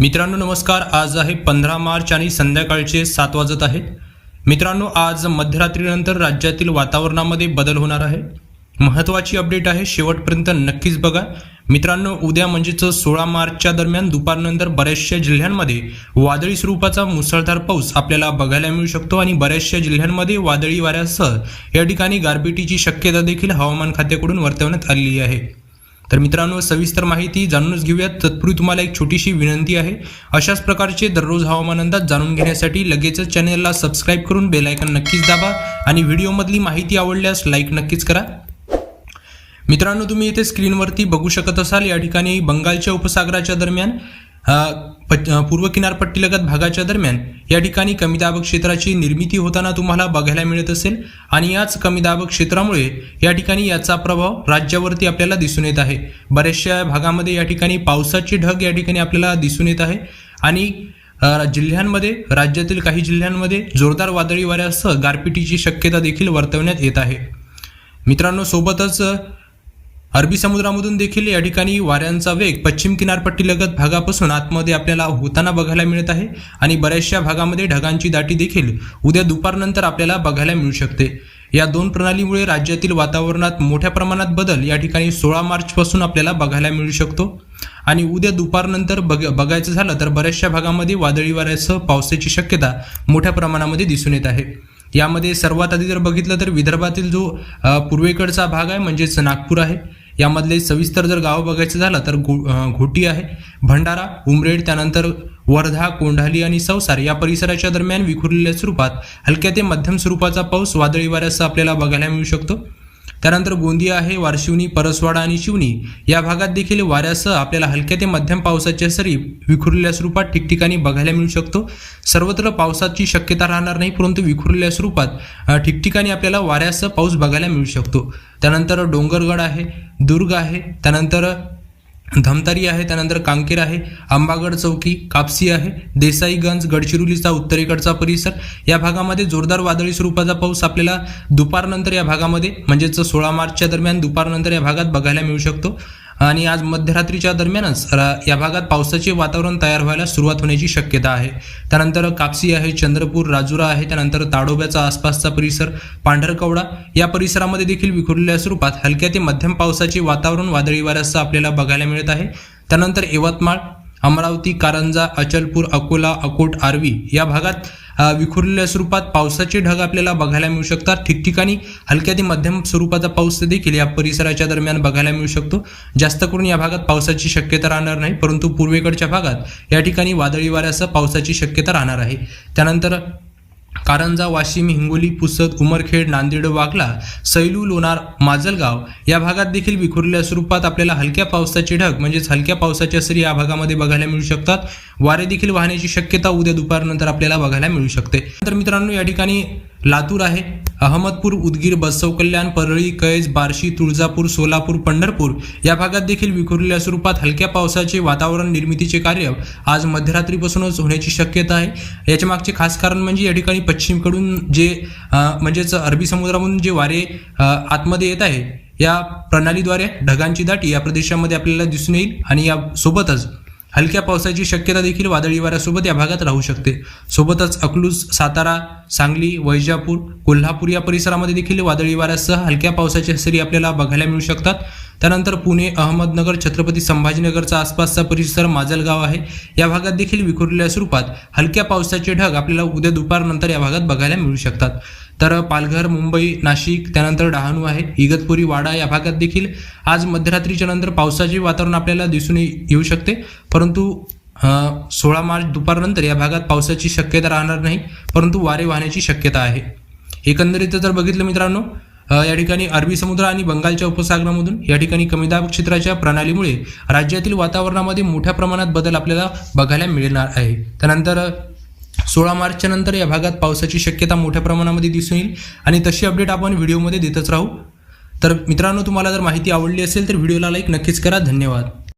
मित्रांनो नमस्कार. आज आहे पंधरा मार्च आणि संध्याकाळचे सात वाजत आहेत. मित्रांनो आज मध्यरात्रीनंतर राज्यातील वातावरणामध्ये बदल होणार आहे. महत्त्वाची अपडेट आहे शेवटपर्यंत नक्कीच बघा. मित्रांनो उद्या म्हणजेच सोळा मार्चच्या दरम्यान दुपारनंतर बऱ्याचशा जिल्ह्यांमध्ये वादळी स्वरूपाचा मुसळधार पाऊस आपल्याला बघायला मिळू शकतो आणि बऱ्याचशा जिल्ह्यांमध्ये वादळी वाऱ्यासह या ठिकाणी गारपिटीची शक्यता देखील हवामान खात्याकडून वर्तवण्यात आलेली आहे. तर मित्रांनो सविस्तर माहिती जाणूनच घेऊयात. तत्पूर्वी तुम्हाला एक छोटीशी विनंती आहे. अशाच प्रकारचे दररोज हवामान अंदाज जाणून घेण्यासाठी लगेचच चॅनेलला सबस्क्राईब करून बेलायकन नक्कीच दाबा आणि व्हिडिओमधली माहिती आवडल्यास लाईक नक्कीच करा. मित्रांनो तुम्ही इथे स्क्रीनवरती बघू शकत असाल या ठिकाणी बंगालच्या उपसागराच्या दरम्यान पूर्व किनारपट्टीलगत भागाच्या दरम्यान या ठिकाणी कमी दाबक क्षेत्राची निर्मिती होताना तुम्हाला बघायला मिळत असेल आणि याच कमी दाबक क्षेत्रामुळे या ठिकाणी याचा प्रभाव राज्यावरती आपल्याला दिसून येत आहे. बऱ्याचशा भागामध्ये या ठिकाणी पावसाचे ढग या ठिकाणी आपल्याला दिसून येत आहे आणि जिल्ह्यांमध्ये राज्यातील काही जिल्ह्यांमध्ये जोरदार वादळी वाऱ्यासह गारपिटीची शक्यता देखील वर्तवण्यात येत आहे. मित्रांनो सोबतच अरबी समुद्रामधून देखील या ठिकाणी वाऱ्यांचा वेग पश्चिम किनारपट्टीलगत भागापासून आतमध्ये आपल्याला होताना बघायला मिळत आहे आणि बऱ्याचशा भागामध्ये ढगांची दाटी देखील उद्या दुपारनंतर आपल्याला बघायला मिळू शकते. या दोन प्रणालीमुळे राज्यातील वातावरणात मोठ्या प्रमाणात बदल या ठिकाणी सोळा मार्चपासून आपल्याला बघायला मिळू शकतो. आणि उद्या दुपारनंतर बघ बघायचं झालं तर बऱ्याचशा भागामध्ये वादळी वाऱ्यासह पावसाची शक्यता मोठ्या प्रमाणामध्ये दिसून येत आहे. यामध्ये सर्वात आधी जर बघितलं तर विदर्भातील जो पूर्वेकडचा भाग आहे म्हणजेच नागपूर आहे. यामधले सविस्तर जर गावं बघायचं झालं तर घो घोटी आहे भंडारा उमरेड त्यानंतर वर्धा कोंढाली आणि संसार या परिसराच्या दरम्यान विखुरलेल्या स्वरूपात हलक्या ते मध्यम स्वरूपाचा पाऊस वादळी वाऱ्यासह आपल्याला बघायला मिळू शकतो. त्यानंतर गोंदिया आहे वारशिवनी परसवाडा आणि शिवनी. या भागात देखील वाऱ्यासह आपल्याला हलक्या ते मध्यम पावसाच्या सरी विखुरलेल्या स्वरूपात ठिकठिकाणी बघायला मिळू शकतो. सर्वत्र पावसाची शक्यता राहणार नाही परंतु विखुरलेल्या स्वरूपात ठिकठिकाणी आपल्याला वाऱ्यासह पाऊस बघायला मिळू शकतो. त्यानंतर डोंगरगड आहे दुर्ग आहे त्यानंतर धमतारी आहे त्यानंतर कांकेर आहे आंबागड चौकी कापसी आहे देसाईगंज गडचिरोलीचा उत्तरेकडचा परिसर. या भागामध्ये जोरदार वादळी स्वरूपाचा पाऊस आपल्याला दुपारनंतर या भागामध्ये म्हणजेच सोळा मार्चच्या दरम्यान दुपारनंतर या भागात बघायला मिळू शकतो. आणि आज मध्यरात्रीच्या दरम्यानच या भागात पावसाचे वातावरण तयार व्हायला सुरुवात होण्याची शक्यता आहे. त्यानंतर कापसी आहे चंद्रपूर राजुरा आहे त्यानंतर ताडोब्याचा आसपासचा परिसर पांढरकवडा या परिसरामध्ये देखील विखुरलेल्या स्वरूपात हलक्या ते मध्यम पावसाचे वातावरण वादळी वाऱ्यासह आपल्याला बघायला मिळत आहे. त्यानंतर यवतमाळ अमरावती कारंजा अचलपूर अकोला अकोट आर्वी या भागात विखुरलेल्या स्वरूपात पावसाचे ढग आपल्याला बघायला मिळू शकतात. ठिकठिकाणी हलक्या ते मध्यम स्वरूपाचा पाऊस देखील या परिसराच्या दरम्यान बघायला मिळू शकतो. जास्त करून या भागात पावसाची शक्यता राहणार नाही परंतु पूर्वेकडच्या भागात या ठिकाणी वादळी वाऱ्यासह पावसाची शक्यता राहणार आहे. त्यानंतर कारंजा वाशिम हिंगोली पुसद उमरखेड नांदेड वागला सैलू लोणार माजलगाव या भागात देखील विखुरलेल्या स्वरूपात आपल्याला हलक्या पावसाचे ढग म्हणजेच हलक्या पावसाच्या सरी या भागामध्ये बघायला मिळू शकतात. वारे देखील वाहण्याची शक्यता उद्या दुपारनंतर आपल्याला बघायला मिळू शकते. तर मित्रांनो या ठिकाणी लातूर आहे. अहमदपूर उदगीर बसव कल्याण परळी कैज बार्शी तुळजापूर सोलापूर पंढरपूर या भागात देखील विखुरलेल्या स्वरूपात हलक्या पावसाचे वातावरण निर्मितीचे कार्य आज मध्यरात्रीपासूनच होण्याची शक्यता आहे. याच्या मागचे खास कारण म्हणजे या ठिकाणी पश्चिमकडून जे म्हणजेच अरबी समुद्रामधून जे वारे आतमध्ये येत आहे या प्रणालीद्वारे ढगांची दाटी या प्रदेशामध्ये आपल्याला दिसून येईल आणि या सोबतच हलक्या पावसाची शक्यता देखील वादळी वाऱ्यासोबत या भागात राहू शकते. सोबतच अकलूज सातारा सांगली वैजापूर कोल्हापूर या परिसरामध्ये देखील वादळी वाऱ्यासह हलक्या पावसाच्या सरी आपल्याला बघायला मिळू शकतात. त्यानंतर पुणे अहमदनगर छत्रपती संभाजीनगरचा आसपासचा परिसर माजलगाव आहे. या भागात देखील विखुरलेल्या स्वरूपात हलक्या पावसाचे ढग आपल्याला उद्या दुपारनंतर या भागात बघायला मिळू शकतात. तर पालघर मुंबई नाशिक त्यानंतर डहाणू आहे इगतपुरी वाडा या भागात देखील आज मध्यरात्रीच्या नंतर पावसाचे वातावरण आपल्याला दिसून येऊ शकते. परंतु सोळा मार्च दुपारनंतर या भागात पावसाची शक्यता राहणार नाही परंतु वारे वाहण्याची शक्यता आहे. एकंदरीत जर बघितलं मित्रांनो या ठिकाणी अरबी समुद्र आणि बंगालच्या उपसागरामधून या ठिकाणी कमी दाब क्षेत्राच्या प्रणालीमुळे राज्यातील वातावरणामध्ये मोठ्या प्रमाणात बदल आपल्याला बघायला मिळणार आहे. त्यानंतर सोळा मार्चच्या नंतर या भागात पावसाची शक्यता मोठ्या प्रमाणामध्ये दिसून येईल. आणि तशी अपडेट आपण व्हिडिओमध्ये देतच राहू. तर मित्रांनो तुम्हाला जर माहिती आवडली असेल तर व्हिडिओला लाईक नक्कीच करा. धन्यवाद.